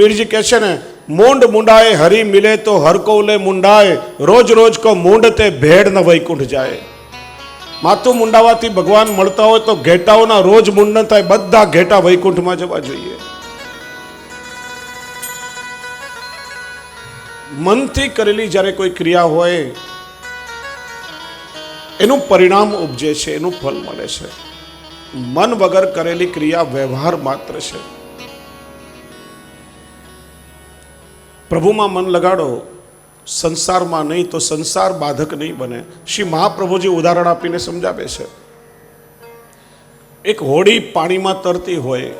વીરજી કહે છે ને, મૂંડ મુંડાએ હરી મિલે તો હર કૌલે મુંડાય, રોજ રોજ કો મૂંડ તે ભેડ ન વૈકુંઠ જાય. માથું મુંડાવાથી ભગવાન મળતા હોય તો ઘેટાઓના રોજ મુંડન થાય, બધા ઘેટા વૈકુંઠમાં જવા જોઈએ. મનથી કરેલી જ્યારે કોઈ ક્રિયા હોય, એનું પરિણામ ઉપજે છે, એનું ફલ મળે છે. મન વગર કરેલી ક્રિયા વ્યવહાર માત્ર છે. પ્રભુમાં મન લગાડો, સંસારમાં નહીં તો સંસાર બાધક નહીં બને. શ્રી મહાપ્રભુજી ઉદાહરણ આપીને સમજાવે છે. એક હોડી પાણીમાં તરતી હોય.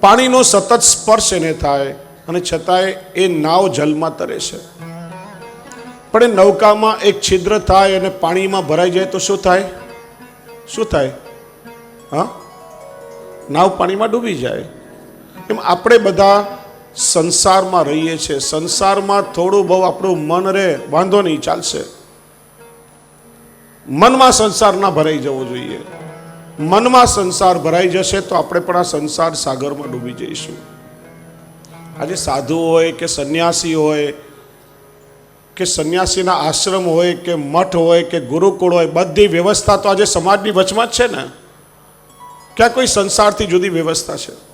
પાણીનો સતત સ્પર્શ એને થાય અને છતાંય એ નાવ જલમાં તરે છે. પણ એ નૌકામાં એક છિદ્ર થાય અને પાણીમાં ભરાઈ જાય તો શું થાય? શું થાય? હા? નાવ પાણીમાં ડૂબી જાય. એમ આપણે બધા સંસારમાં રહીએ છીએ સંસારમાં થોડું બહુ આપણું મન રહે, વાંધો નહીં, ચાલશે. મનમાં સંસાર ના ભરાઈ જવો જોઈએ. મનમાં સંસાર ભરાઈ જશે તો આપણે પણ આ સંસાર સાગરમાં ડૂબી જઈશું. આજે સાધુ હોય કે સંન્યાસી હોય, કે સંન્યાસીના આશ્રમ હોય, કે મઠ હોય, કે ગુરુકુળ હોય, બધી વ્યવસ્થા તો આજે સમાજની વચમાં જ છે ને? ક્યાં કોઈ સંસારથી જુદી વ્યવસ્થા છે?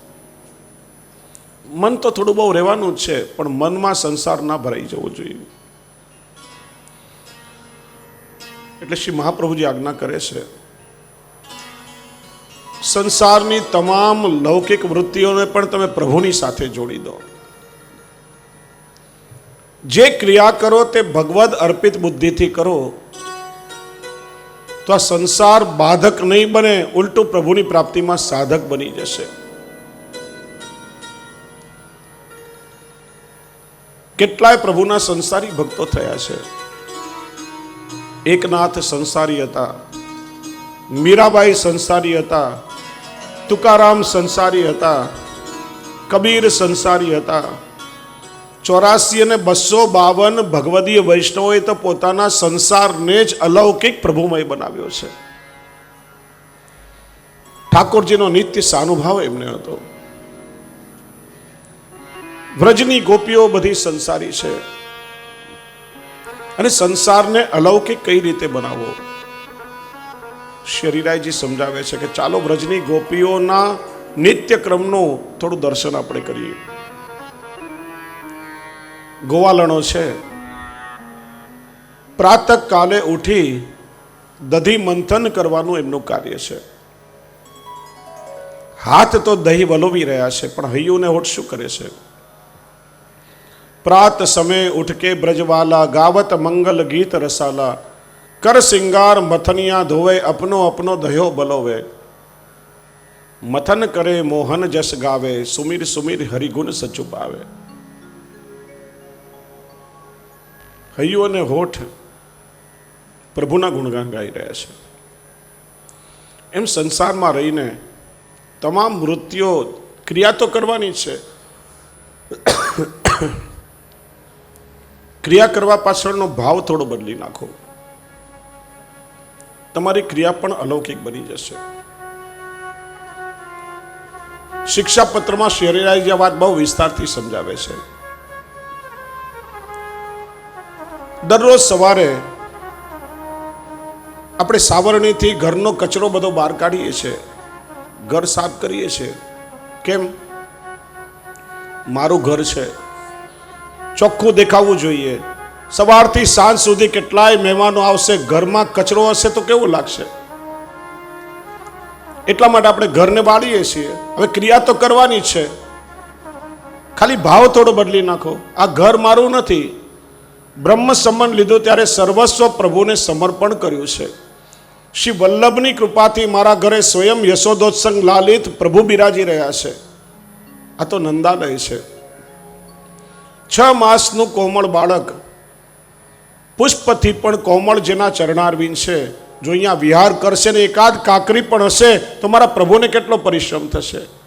મન તો થોડું બહુ રહેવાનું જ છે, પણ મનમાં સંસાર ના ભરાઈ જવો જોઈએ. એટલે શ્રી મહાપ્રભુજી આજ્ઞા કરે છે, સંસારની તમામ લૌકિક વૃત્તિઓને પણ તમે પ્રભુની સાથે જોડી દો. જે ક્રિયા કરો તે ભગવદ અર્પિત બુદ્ધિથી કરો, તો આ સંસાર બાધક નહીં બને, ઉલટું પ્રભુની પ્રાપ્તિમાં સાધક બની જશે. કેટલાય પ્રભુના સંસારી ભક્તો થયા છે. એકનાથ સંસારી હતા, મીરાબાઈ સંસારી હતા, તુકારામ સંસારી હતા, કબીર સંસારી હતા. ચોરાસી અને બસો બાવન ભગવદીય વૈષ્ણવોએ તો પોતાના સંસારને જ અલૌકિક પ્રભુમય બનાવ્યો છે. ઠાકોરજીનો નિત્ય સાનુભાવ એમને હતો. વ્રજની ગોપીઓ બધી સંસારી છે. અને સંસારને અલૌકિક કઈ રીતે બનાવવો? શરીરાયજી સમજાવે છે કે ચાલો વ્રજની ગોપીઓના નિત્યક્રમનું થોડું દર્શન આપણે કરીએ. ગોવાલણો છે. પ્રાતઃ કાલે ઉઠી દધી મંથન કરવાનું એમનું કાર્ય છે. હાથ તો દહીં વલોવી રહ્યા છે, પણ હૈયુને હોઠ શું કરે છે? પ્રાત સમય ઉઠકે બ્રજવાલા, ગાવત મંગલ ગીત રસાલા. કર સિંગાર મથનિયા ધોવે, અપનો અપનો દહ્યો બલોવે. મથન કરે મોહન જસ ગાવે, સુમીર સુમીર હરિગુણ સચુપાવે. હૈયો અને હોઠ પ્રભુના ગુણગાન ગાઈ રહ્યા છે. એમ સંસારમાં રહીને તમામ વૃત્તિઓ ક્રિયા તો કરવાની છે. ક્રિયા કરવા પાછળનો ભાવ થોડો બદલી નાખો. તમારી ક્રિયા પણ અલૌકિક બની જશે. શિક્ષાપત્રમાં શેરીરાજી આ વાત બહુ વિસ્તારથી સમજાવે છે. દરરોજ સવારે આપણે સાવરણીથી ઘરનો કચરો બધો બહાર કાઢીએ છીએ. ઘર સાફ કરીએ છીએ. કેમ? મારું ઘર છે. ચોખ્ખું દેખાવું જોઈએ. સવારથી સાંજ સુધી કેટલાય મહેમાનો આવશે, ઘરમાં કચરો હશે તો કેવું લાગશે? એટલા માટે આપણે ઘરને બાળીએ છીએ. હવે ક્રિયા તો કરવાની છે. ખાલી ભાવ થોડો બદલી નાખો. આ ઘર મારું નથી. બ્રહ્મ સંબંધ લીધો ત્યારે સર્વસ્વ પ્રભુને સમર્પણ કર્યું છે. શ્રી વલ્લભની કૃપાથી મારા ઘરે સ્વયં યશોદોત્સંગ લાલિત પ્રભુ બિરાજી રહ્યા છે. આ તો નંદાલય છે. છ માસનું કોમળ બાળક. પુષ્પથી પણ કોમળ જેના ચરણારવિંદ છે. જો અહીંયા વિહાર કરશે ને એકાદ કાકરી પણ હશે, તો મારા પ્રભુને કેટલો પરિશ્રમ થશે.